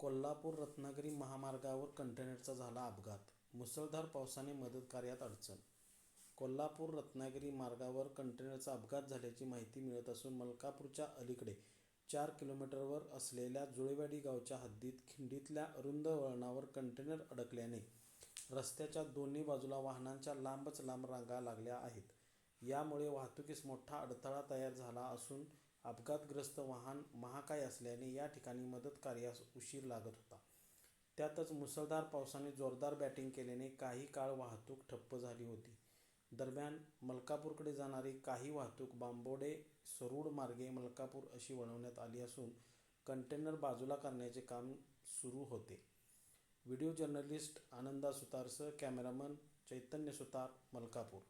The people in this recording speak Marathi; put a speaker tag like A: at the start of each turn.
A: कोल्हापूर रत्नागिरी महामार्गावर कंटेनरचा झाला अपघात. मुसळधार पावसाने मदतकार्यात अडचण. कोल्हापूर रत्नागिरी मार्गावर कंटेनरचा अपघात झाल्याची माहिती मिळत असून मलकापूरच्या अलीकडे चार किलोमीटरवर असलेल्या जुळेवाडी गावच्या हद्दीत खिंडीतल्या अरुंद वळणावर कंटेनर अडकल्याने रस्त्याच्या दोन्ही बाजूला वाहनांच्या लांबच लांब रांगा लागल्या आहेत. यामुळे वाहतुकीस मोठा अडथळा तयार झाला असून अपघातग्रस्त वाहन महाकाय असल्याने या ठिकाणी मदतकार्यास उशीर लागत होता. त्यातच मुसळधार पावसाने जोरदार बॅटिंग केल्याने काही काळ वाहतूक ठप्प झाली होती. दरम्यान मलकापूरकडे जाणारी काही वाहतूक बांबोडे सरूड मार्गे मलकापूर अशी वळवण्यात आली असून कंटेनर बाजूला करण्याचे काम सुरू होते. व्हिडिओ जर्नलिस्ट आनंदा सुतारसह कॅमेरामन चैतन्य सुतार मलकापूर.